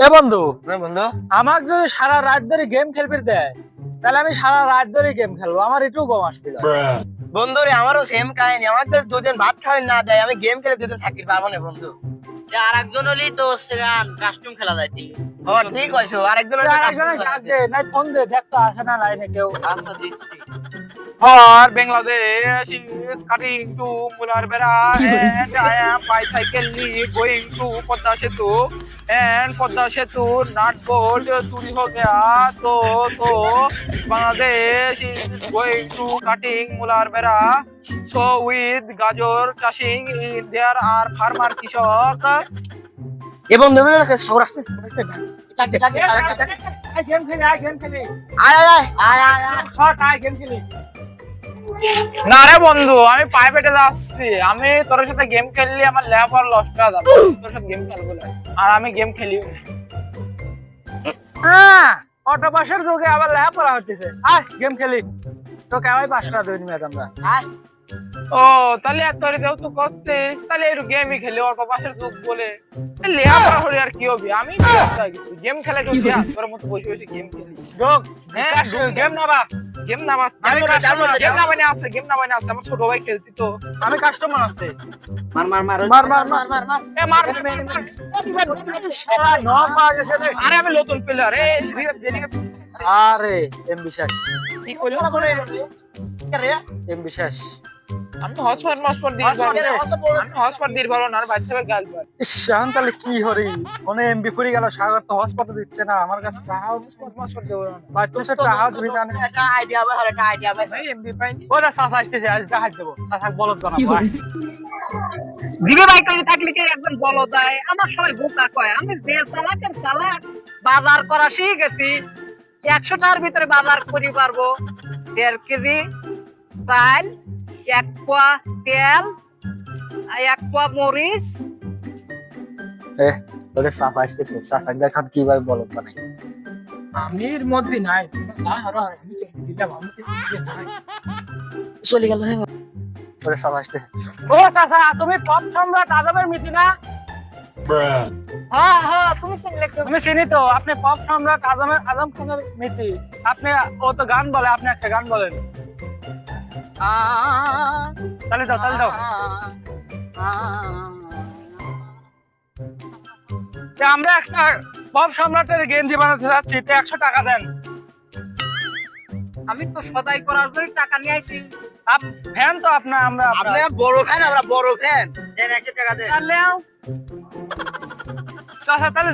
এ বন্ধু বন্ধু। আমাকে যদি সারা রাত ধরে গেম খেলবি দেয় তাহলে আমি সারা রাত ধরে গেম খেলব আমার একটু কম আসবে বন্ধু রে আমারও সেম কাহিনী। আমাকে তো দুদিন ভাত খাওয়াই না দেয় আমি গেম খেলে দুদিন থাকি পারব না বন্ধু। আর একজন হলেই তো কাস্টম খেলা যায় ঠিক ও ঠিক হয়েছে আরেকজন তুই ডাক দে ফোন দে দেখ তো আসে না লাইনে কেউ। আচ্ছা দিচ্ছি for Bangladesh is cutting to Mular Bera and I am bicycling going to Padma Shetu and Padma Setu not gold to ho so, to Bangladesh is going to cutting Mular Bera so with গাজর crushing there are farmer কৃষক এবং নেমে থাকে সৌরাষ্ট্রে সৌরাষ্ট্রে আয় আয় আয় আয় আয় আয় আয় আয় আয় আয় আয় আয় আয় আয় না রে বন্ধু আমি প্রাইভেটে যাচ্ছি। আমি তোর সাথে গেম খেললি আমার ল্যাব আর লস্ট যাবে। তোর সাথে গেম খেলব না। আর আমি গেম খেলি অটো পাসের যুগে আবার ল্যাব পড়া হচ্ছে। আয় গেম খেলি। তো কেমন পাশ করা দুই মিনিট আমরা আয়। ও তাহলে এত করে দেও তো করছিস। তাহলে একটু গেমই খেলি পাশের যুগ বলে। লেখাপড়া হলে আর কি হবে? আমি গেম খেলে আর তোর মতো বসে বসে গেম খেলি। যোগ হ্যাঁ, গেম নাবা গেম নামা আমি তো গেম। নামাইনে আছে গেম নামাইনে আছে। আমার ছোট ভাই খেলতি তো। আমি কাস্টমার আছে। মার মার মার মার মার মার মার মার। এ মার নক গেছে আরে আমি নতুন প্লেয়ার এ আরে এম বিশ্বাস। কি করলি রে? এম বিশ্বাস। আমি হসপিটাল হসপিটাল দিয়ে Hotspot পারব দে। আমি হসপিটাল দিয়ে পারব না আর গাল পার তাহলে কি হরি? মনে এমবি ফুরি গেল সাগর তো হসপিটাল দিচ্ছে না আমার কাছে টাকাও হসপিটাল দেবো ভাই তুমি সে টাকা দিবি জানে একটা আইডিয়া হবে আর একটা আইডিয়া হবে। ভাই এমবি পাইনি। ওরা সাসা আসতেছে আজ দেখা দেবো। সাসা বলত জানাব আয়। জিবে বাইক করে থাকলে কি একজন বলো দেয়? আমার সবাই বোকা কয় আমি যে চালাকের চালাক। বাজার করা শিখে গেছি। একশো টাকার ভিতরে বাজার করি পারব। দেড় কেজি চাল এক পোয়া তেল এক পোয়া মরিচ। এ ওরে সাসা আসতেছে। সাসা দেখান কীভাবে বলত বানাই আমি এর মধ্যে নাই। নাই চলে গেল হ্যাঁ ওরে সাসা আসতেছে। ও সাসা তুমি পপ সম্রাট আজমের মিতি না? হ্যাঁ হ্যাঁ তুমি তুমি চিনি তো আপনি পপ সম্রাট আজমের আজম খানের মিতি আপনি ও তো গান বলে আপনি একটা গান বলেন। তাহলে দাও তাহলে দাও। যে আমরা একটা পপ সম্রাটের গেঞ্জি বানাতে যাচ্ছি তো একশো টাকা দেন। আমি তো সদাই করার জন্য টাকা নিয়ে আইছি। আপ- ফ্যান তো আপনার আমরা আপনি বড় ফ্যান আমরা বড় ফ্যান দেন একশো টাকা দেন। তাহলে চাচা তাহলে